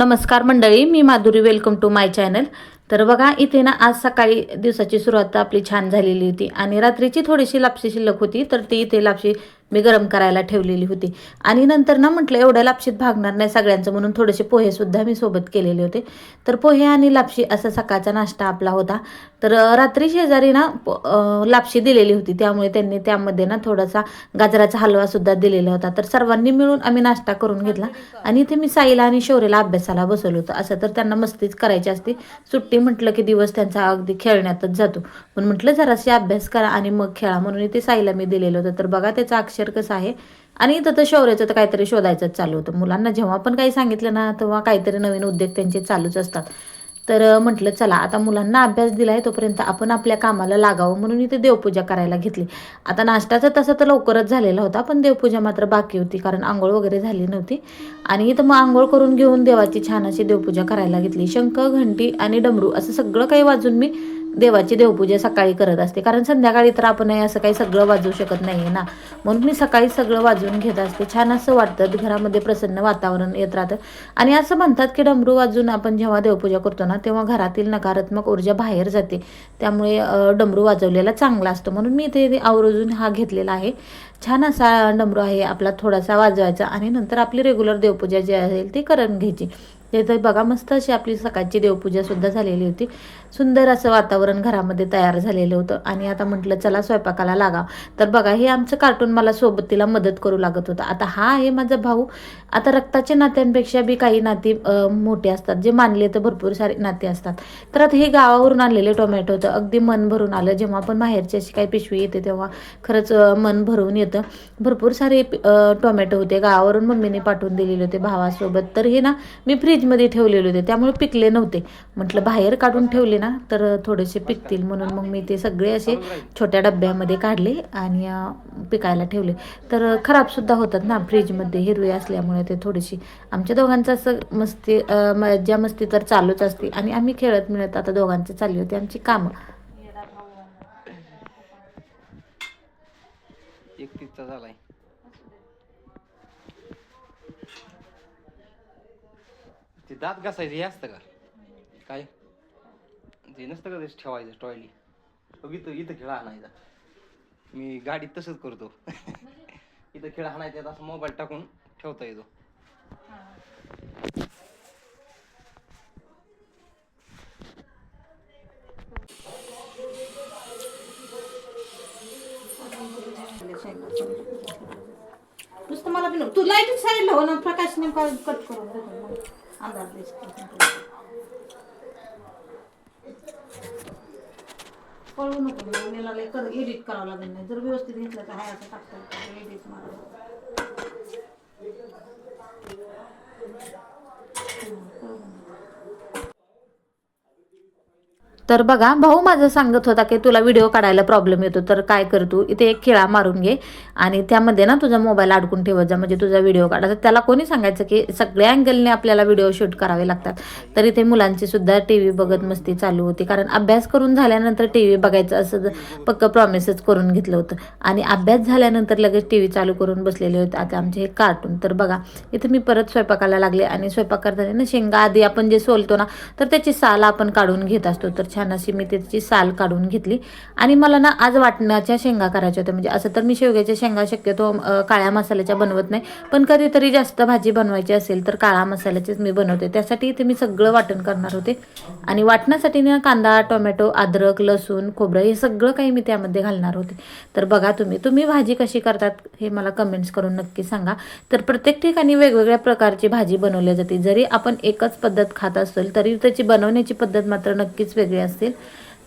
नमस्कार मंडळी मी Madhuri welcome to my channel तर बघा इथे ना आज सकाळी दिवसाची सुरुवात आपली छान झालेली होती आणि रात्रीची थोडीशी लापशी शिल्लक होती तर ती इथे लापशी मी गरम करायला ठेवलेली होती. आणि नंतर ना म्हटलं एवढ्या लापशीत भागणार नाही सगळ्यांचं म्हणून थोडेसे पोहेसुद्धा मी सोबत केलेले होते. तर पोहे आणि लापशी असा सकाळचा नाश्ता आपला होता. तर रात्री शेजारी ना लापशी दिलेली होती. त्यामुळे त्यांनी त्यामध्ये ना थोडासा गाजराचा हलवासुद्धा दिलेला होता. तर सर्वांनी मिळून आम्ही नाश्ता करून घेतला. आणि इथे मी साईला आणि शौर्यला अभ्यासाला बसवलं होतं. असं तर त्यांना मस्तीच करायची असते. सुट्टी म्हटलं की दिवस त्यांचा अगदी खेळण्यातच जातो. पण म्हटलं जराशी अभ्यास करा आणि मग खेळा. म्हणून ते साईला मी दिलेलं होतं. तर बघा त्याचं अक्षर कसं आहे. आणि इथं तर शौर्याचं तर काहीतरी शोधायचंच चालू होतं. मुलांना जेव्हा पण काही सांगितलं ना तेव्हा काहीतरी नवीन उद्योग त्यांचे चालूच असतात. तर म्हटलं चला आता मुलांना अभ्यास दिला आहे तोपर्यंत आपण आपल्या कामाला लागावं. म्हणून इथे देवपूजा करायला घेतली. आता नाश्ताचं तसं तर लवकरच झालेला होता पण देवपूजा मात्र बाकी होती कारण आंघोळ वगैरे झाली नव्हती. आणि इथं मग आंघोळ करून घेऊन देवाची छान अशी देवपूजा करायला घेतली. शंख घंटी आणि डमरू असं सगळं काही वाजून मी देवाची देवपूजा सकाळी करत असते. कारण संध्याकाळी तर आपण असं काही सगळं वाजवू शकत नाही आहे ना. म्हणून मी सकाळी सगळं वाजवून घेत असते. छान असं वाटतं. घरामध्ये प्रसन्न वातावरण येत राहतं. आणि असं म्हणतात की डमरू वाजून आपण जेव्हा देवपूजा करतो ना तेव्हा घरातील नकारात्मक ऊर्जा बाहेर जाते. त्यामुळे डमरू वाजवलेला चांगला असतो. म्हणून मी इथे आवर्जून हा घेतलेला आहे. छान असा डमरू आहे आपला थोडासा वाजवायचा आणि नंतर आपली रेग्युलर देवपूजा जी असेल ती करून घ्यायची. ते बघा मस्त अशी आपली सकाळची देवपूजा सुद्धा झालेली होती. सुंदर असं वातावरण घरामध्ये तयार झालेलं होतं. आणि आता म्हटलं चला स्वयंपाकाला लागा तर बघा हे आमचं कार्टून मला सोबतीला मदत करू लागत होतं. आता हा आहे माझा भाऊ. आता रक्ताच्या नात्यांपेक्षा बी काही नाती मोठे असतात. जे मानले तर भरपूर सारे नाते असतात. तर आता हे गावावरून आलेले टोमॅटो होतं. अगदी मन भरून आलं. जेव्हा पण बाहेरची अशी काही पिशवी येते तेव्हा खरंच मन भरून येतं. भरपूर सारे टोमॅटो होते. गावावरून मम्मीने पाठवून दिलेले होते भावासोबत. तर हे ना मी फ्रीज फ्रीजमध्ये ठेवलेले होते त्यामुळे पिकले नव्हते. म्हटलं बाहेर काढून ठेवले ना तर थोडेसे पिकतील म्हणून मग मी ते सगळे असे छोट्या डब्यामध्ये काढले आणि पिकायला ठेवले. तर खराबसुद्धा होतात ना फ्रीजमध्ये हिरवे असल्यामुळे ते थोडीशी आमच्या दोघांचं असं मस्ती अं, मज्जा मस्ती तर चालूच असते आणि आम्ही खेळत मिळत आता दोघांचे चालली होती आमची कामं. एकतीसचा झालाय. ते दात घासायचं हे असतं का? काय? ते नसतं का ते ठेवायचं टॉयली? बघ इथं इथं खेळ आणायचा. मी गाडीत तसंच करतो. इथं खेळ आणायचा असं मोबाईल टाकून ठेवता येतो. नुसतं मला तू लाइट साईडला हो ना प्रकाश नेमका कट करून देतो मग अंधार दिसतो पळू नको मग मला लय कर एडिट करावं लागेल नाही जर व्यवस्थित घेतलं तर हाय असं टाकता एडिट मारा तर बघा भाऊ माझं सांगत होता की तुला व्हिडिओ काढायला प्रॉब्लेम येतो तर काय कर तू? इथे एक खिळा मारून घे आणि त्यामध्ये ना तुझा मोबाईल अडकून ठेवत जा. म्हणजे तुझा व्हिडिओ काढायचा. त्याला कोणी सांगायचं की सगळ्या अँगलने आपल्याला व्हिडिओ शूट करावे लागतात. तर इथे मुलांची सुद्धा टी व्ही बघत मस्ती चालू होती. कारण अभ्यास करून झाल्यानंतर टी व्ही बघायचं असं पक्क प्रॉमिसच करून घेतलं होतं. आणि अभ्यास झाल्यानंतर लगेच टी व्ही चालू करून बसलेले होते. आता आमचे हे कार्टून तर बघा इथे मी परत स्वयंपाकाला लागले आणि स्वयंपाक करताना शेंगा आधी आपण जे सोलतो ना तर त्याची साल आपण काढून घेत असतो. तर छान अशी मी त्याची साल काढून घेतली. आणि मला ना आज वाटण्याच्या शेंगा करायच्या होत्या. म्हणजे असं तर मी शेवग्याच्या शेंगा शक्यतो काळ्या मसाल्याच्या बनवत नाही. पण कधीतरी जास्त भाजी बनवायची असेल तर काळा मसाल्याचीच मी बनवते. त्यासाठी इथे मी सगळं वाटण करणार होते. आणि वाटण्यासाठी ना कांदा टोमॅटो अद्रक लसूण खोबरं हे सगळं काही मी त्यामध्ये घालणार होते. तर बघा तुम्ही तुम्ही भाजी कशी करतात हे मला कमेंट्स करून नक्की सांगा. तर प्रत्येक ठिकाणी वेगवेगळ्या प्रकारची भाजी बनवली जाते. जरी आपण एकच पद्धत खात असेल तरी त्याची बनवण्याची पद्धत मात्र नक्कीच वेगळी असतील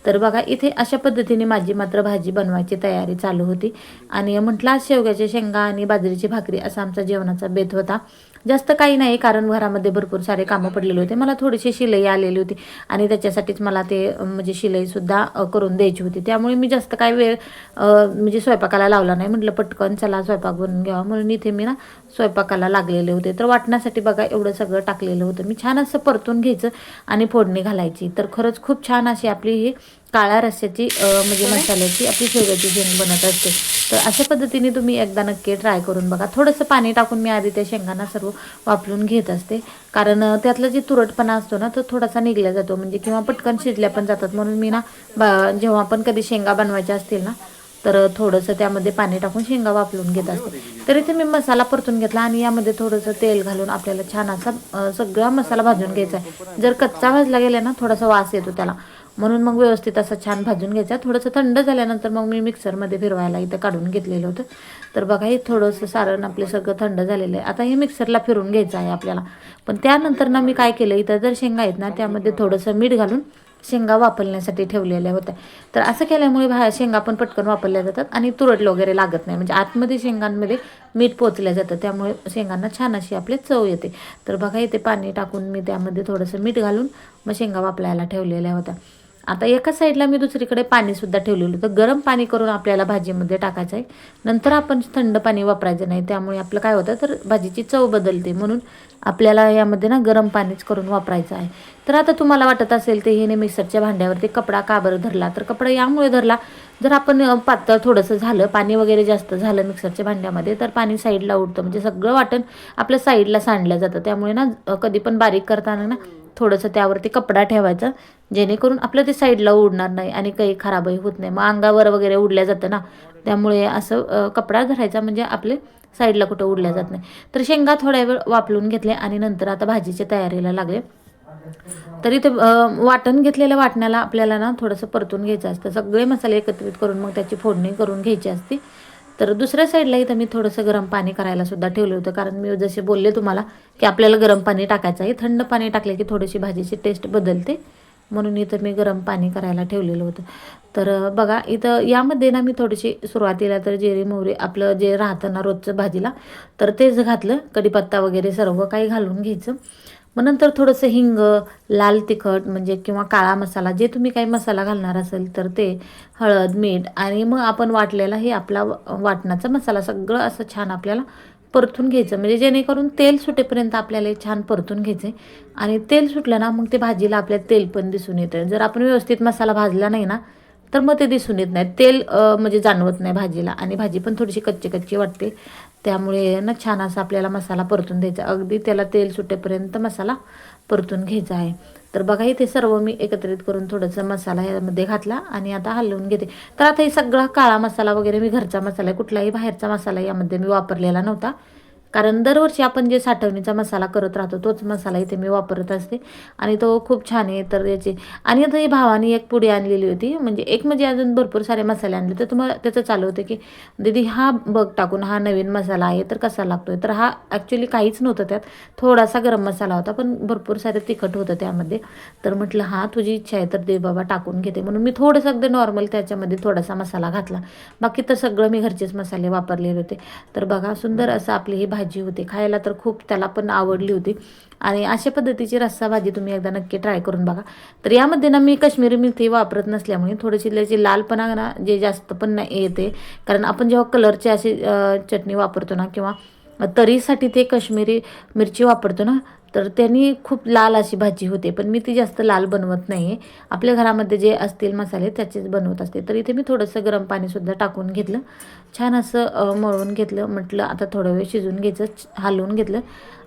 तर बघा इथे अशा पद्धतीने माझी मात्र भाजी बनवायची तयारी चालू होती. आणि म्हटलं आज शेवग्याच्या शेंगा आणि बाजरीची भाकरी असा आमचा जेवणाचा बेत होता. जास्त काही नाही कारण घरामध्ये भरपूर सारे कामं पडलेले होते. मला थोडीशी शिलाई आलेली होती. आणि त्याच्यासाठीच मला ते म्हणजे शिलाईसुद्धा करून द्यायची होती. त्यामुळे मी जास्त काही वेळ म्हणजे स्वयंपाकाला लावला नाही. म्हटलं पटकन चला स्वयंपाक बनवून घ्यावा. म्हणून इथे मी ना स्वयंपाकाला लागलेले होते. तर वाटण्यासाठी बघा एवढं सगळं टाकलेलं होतं. मी छान असं परतून घ्यायचं आणि फोडणी घालायची. तर खरंच खूप छान अशी आपली ही काळ्या रस्स्याची म्हणजे मसाल्याची आपली शेवग्याची शेंग बनत असते. तर अशा पद्धतीने तुम्ही एकदा नक्की ट्राय करून बघा. थोडंसं पाणी टाकून मी आधी त्या शेंगांना सर्व वापरून घेत असते. कारण त्यातला जे तुरटपणा असतो ना तो थोडासा निघला जातो. म्हणजे किंवा पटकन शिजल्या पण जातात. म्हणून मी ना बा जेव्हा पण कधी शेंगा बनवायच्या असतील ना तर थोडंसं त्यामध्ये पाणी टाकून शेंगा वापरून घेत असते. तर इथे मी मसाला परतून घेतला आणि यामध्ये थोडंसं तेल घालून आपल्याला छान असा सगळा मसाला भाजून घ्यायचा आहे. जर कच्चा भाजला गेला ना थोडासा वास येतो त्याला. म्हणून मग व्यवस्थित असं छान भाजून घ्यायचा. थोडंसं थंड झाल्यानंतर मग मी मिक्सरमध्ये फिरवायला इथं काढून घेतलेलं होतं. तर बघा हे थोडंसं सारण आपलं सगळं थंड झालेलं आहे. आता हे मिक्सरला फिरून घ्यायचं आहे आपल्याला. पण त्यानंतर ना मी काय केलं इथं जर शेंगा आहेत ना त्यामध्ये थोडंसं मीठ घालून शेंगा वापरण्यासाठी ठेवलेल्या होत्या. तर असं केल्यामुळे भा शेंगा पण पटकन वापरल्या जातात आणि तुरटलं वगैरे लागत नाही. म्हणजे आतमध्ये शेंगांमध्ये मीठ पोचल्या जातं. त्यामुळे शेंगांना छान अशी आपली चव येते. तर बघा इथे पाणी टाकून मी त्यामध्ये थोडंसं मीठ घालून मग शेंगा वापरायला ठेवलेल्या होत्या. आता एका साईडला मी दुसरीकडे पाणीसुद्धा ठेवलेलं तर गरम पाणी करून आपल्याला भाजीमध्ये टाकायचं आहे. नंतर आपण थंड पाणी वापरायचं नाही. त्यामुळे आपलं काय होतं? तर भाजीची चव बदलते. म्हणून आपल्याला यामध्ये ना गरम पाणीच करून वापरायचं आहे. तर आता तुम्हाला वाटत असेल ते हे मिक्सरच्या भांड्यावरती कपडा का बरं धरला? तर कपडा यामुळे धरला. जर आपण पातळ थोडंसं झालं पाणी वगैरे जास्त झालं मिक्सरच्या भांड्यामध्ये तर पाणी साईडला उडतं. म्हणजे सगळं वाटण आपल्या साईडला सांडलं जातं. त्यामुळे ना कधी पण बारीक करताना ना थोडंसं त्यावरती कपडा ठेवायचा जेणेकरून आपलं ते साईडला उडणार नाही आणि काही खराबही होत नाही. मग अंगावर वगैरे उडल्या जातं ना त्यामुळे असं कपडा धरायचा म्हणजे आपले साईडला कुठं उडल्या जात नाही. तर शेंगा थोड्या वेळ वापरून घेतले आणि नंतर आता भाजीच्या तयारीला लागले. तरी ते वाटण घेतलेल्या वाटण्याला आपल्याला ना थोडंसं परतून घ्यायचं असतं. सगळे मसाले एकत्रित करून मग त्याची फोडणी करून घ्यायची असते. तर दुसऱ्या साईडला इथं मी थोडंसं गरम पाणी करायला सुद्धा ठेवलं होतं. कारण मी जसे बोलले तुम्हाला की आपल्याला गरम पाणी टाकायचं आहे. थंड पाणी टाकले की थोडीशी भाजीची टेस्ट बदलते. म्हणून इथं मी गरम पाणी करायला ठेवलेलं होतं. तर बघा इथं यामध्ये ना मी थोडीशी सुरुवातीला तर जिरे मोहरी आपलं जे राहतं ना रोजचं भाजीला तर तेच घातलं. कढीपत्ता वगैरे सर्व काही घालून घ्यायचं. मग नंतर थोडंसं हिंग लाल तिखट म्हणजे किंवा काळा मसाला जे तुम्ही काही मसाला घालणार असेल तर ते हळद मीठ आणि मग आपण वाटलेला हे आपला व- वाटणाचा मसाला सगळं असं छान आपल्याला परतून घ्यायचं. म्हणजे जेणेकरून तेल सुटेपर्यंत आपल्याला हे छान परतून घ्यायचं आणि तेल सुटलं ना मग ते भाजीला आपल्या तेल पण दिसून येतं जर आपण व्यवस्थित मसाला भाजला नाही ना तर मग ते दिसून येत नाही. तेल म्हणजे जाणवत नाही भाजीला आणि भाजी पण थोडीशी कच्ची कच्ची वाटते. त्यामुळे ना छान असा आपल्याला मसाला परतून द्यायचा. अगदी त्याला तेल सुटेपर्यंत मसाला परतून घ्यायचा आहे. तर बघा इथे सर्व मी एकत्रित करून थोडंसं मसाला यामध्ये घातला आणि आता हलवून घेते. तर आता हे सगळा काळा मसाला वगैरे मी घरचा मसाला कुठलाही बाहेरचा मसाला यामध्ये मी वापरलेला नव्हता. कारण दरवर्षी आपण जे साठवणीचा मसाला करत राहतो तोच मसाला इथे मी वापरत असते. आणि तो खूप छान आहे. तर याची आणि आता ही भावानी एक पुडी आणलेली होती. म्हणजे एक म्हणजे अजून भरपूर सारे मसाले आणले. तर तुम्हाला त्याचं चालू होतं की दीदी हा बघ टाकून हा नवीन मसाला आहे. तर कसा लागतोय? तर हा ॲक्च्युली काहीच नव्हतं त्यात. थोडासा गरम मसाला होता पण भरपूर सारे तिखट होतं त्यामध्ये. तर म्हटलं हा तुझी इच्छा आहे तर दे बाबा टाकून घेते. म्हणून मी थोडंसं अगदी नॉर्मल त्याच्यामध्ये थोडासा मसाला घातला. बाकी तर सगळं मी घरचेच मसाले वापरलेले होते. तर बघा सुंदर असं आपली ही भाजी भाजी होती. खायला तर खूप त्याला पण आवडली होती. आणि अशा पद्धतीची रस्सा भाजी तुम्ही एकदा नक्की ट्राय करून बघा. तर यामध्ये ना मी काश्मीरी मेथी वापरत नसल्यामुळे थोडीशी त्याची लालपणा ना जे जास्त पण नाही येते. कारण आपण जेव्हा कलरची अशी चटणी वापरतो ना किंवा तरीसाठी ते काश्मीरी मिरची वापरतो ना तर त्यांनी खूप लाल अशी भाजी होते. पण मी ती जास्त लाल बनवत नाही आहे आपल्या घरामध्ये जे असतील मसाले त्याचेच बनवत असते. तर इथे मी थोडंसं गरम पाणीसुद्धा टाकून घेतलं. छान असं मळून घेतलं. म्हटलं आता थोडं वेळ शिजून घ्यायचं हलवून घेतलं.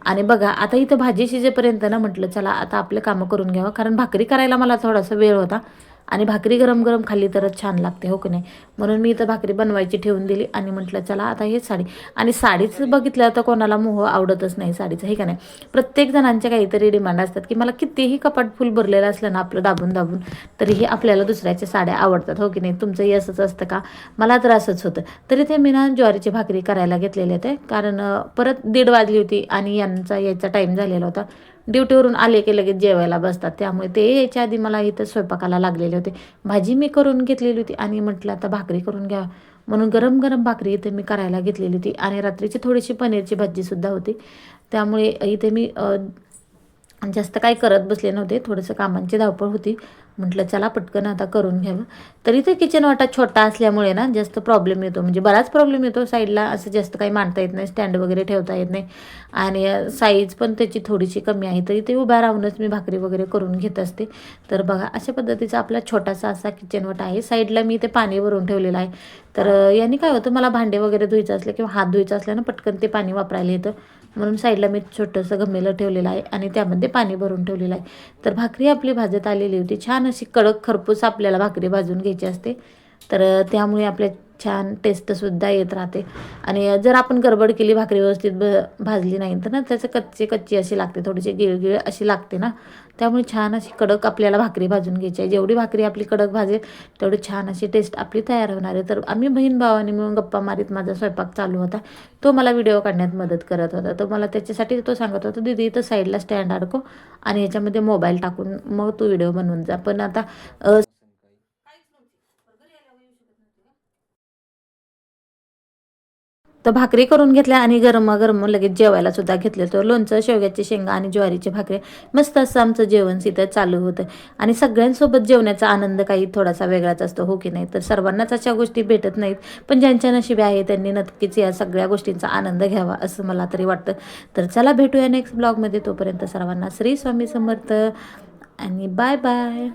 आणि बघा आता इथं भाजी शिजेपर्यंत ना म्हटलं चला आता आपलं कामं करून घ्यावं. कारण भाकरी करायला मला थोडासा वेळ होता. आणि भाकरी गरम गरम खाल्ली तरच छान लागते हो की नाही? म्हणून मी इथं भाकरी बनवायची ठेवून दिली आणि म्हटलं चला आता हे साडी. आणि साडीचं बघितलं तर कोणाला मोह आवडतच नाही साडीचं हे का नाही? प्रत्येक जणांच्या काहीतरी डिमांड असतात की मला कितीही कपाट फुल भरलेलं असलं ना आपलं दाबून दाबून तरीही आपल्याला दुसऱ्याच्या साड्या आवडतात हो की नाही? तुमचंही असंच असतं का? मला तर असंच होतं. तरी ते मी ना ज्वारीची भाकरी करायला घेतलेले होते कारण परत दीड वाजली होती आणि यांचा यायचा टाईम झालेला होता. ड्युटीवरून आले की लगेच जेवायला बसतात. त्यामुळे ते यायच्या आधी मला इथं स्वयंपाकाला लागलेले होते. भाजी मी करून घेतलेली होती आणि म्हटलं आता भाकरी करून घ्या. म्हणून गरम गरम भाकरी इथे मी करायला घेतलेली होती. आणि रात्रीची थोडीशी पनीरची भाजीसुद्धा होती. त्यामुळे इथे मी जास्त काही करत बसले नव्हते. थोडंसं कामांची धावपळ होती. म्हटलं चला पटकन आता करून घ्यावं. तरी ते किचन वाटा छोटा असल्यामुळे ना जास्त प्रॉब्लेम येतो. म्हणजे बराच प्रॉब्लेम येतो. साईडला असं जास्त काही मांडता येत नाही. स्टँड वगैरे ठेवता येत नाही. आणि साईज पण त्याची थोडीशी कमी आहे. तरी ते उभ्या राहूनच मी भाकरी वगैरे करून घेत असते. तर बघा अशा पद्धतीचा आपला छोटासा असा किचन वाटा आहे. साईडला मी ते पाणी भरून ठेवलेलं आहे. तर याने काय होतं? मला भांडे वगैरे धुवायचं असलं किंवा हात धुवायचं असल्यानं पटकन ते पाणी वापरायला येतं. म्हणून साईडला मी छोटंसं गमेलं ठेवलेलं आहे आणि त्यामध्ये पाणी भरून ठेवलेलं आहे. तर भाकरी आपली भाजत आलेली होती. छान अशी कडक खरपूस आपल्याला भाकरी भाजून घ्यायची असते. तर त्यामुळे आपल्या छान टेस्टसुद्धा येत राहते. आणि जर आपण गडबड केली भाकरी व्यवस्थित ब भाजली नाही तर ना त्याचं कच्चे कच्ची अशी लागते थोडीशी गिळगिळ अशी लागते ना. त्यामुळे छान अशी कडक आपल्याला भाकरी भाजून घ्यायची आहे. जेवढी भाकरी आपली कडक भाजेल तेवढी छान अशी टेस्ट आपली तयार होणार आहे. तर आम्ही बहीण भावाने मिळून गप्पा मारीत माझा स्वयंपाक चालू होता. तो मला व्हिडिओ काढण्यात मदत करत होता. तर मला त्याच्यासाठी तो सांगत होता दीदी इथं साईडला स्टँड अडको आणि याच्यामध्ये मोबाईल टाकून मग तू व्हिडिओ बनवून जा. पण आता तर भाकरी करून घेतल्या आणि गरमागरम लगेच जेवायला सुद्धा घेतलं. तर लोणचं शेवग्याची शेंगा आणि ज्वारीची भाकरी मस्त असं आमचं जेवण तिथं चालू होतं. आणि सगळ्यांसोबत जेवण्याचा आनंद काही थोडासा वेगळाच असतो हो की नाही? तर सर्वांनाच अशा गोष्टी भेटत नाहीत पण ज्यांच्या नशिबी आहे त्यांनी नक्कीच या सगळ्या गोष्टींचा आनंद घ्यावा असं मला तरी वाटतं. तर चला भेटूया नेक्स्ट ब्लॉगमध्ये तोपर्यंत सर्वांना श्री स्वामी समर्थ आणि बाय बाय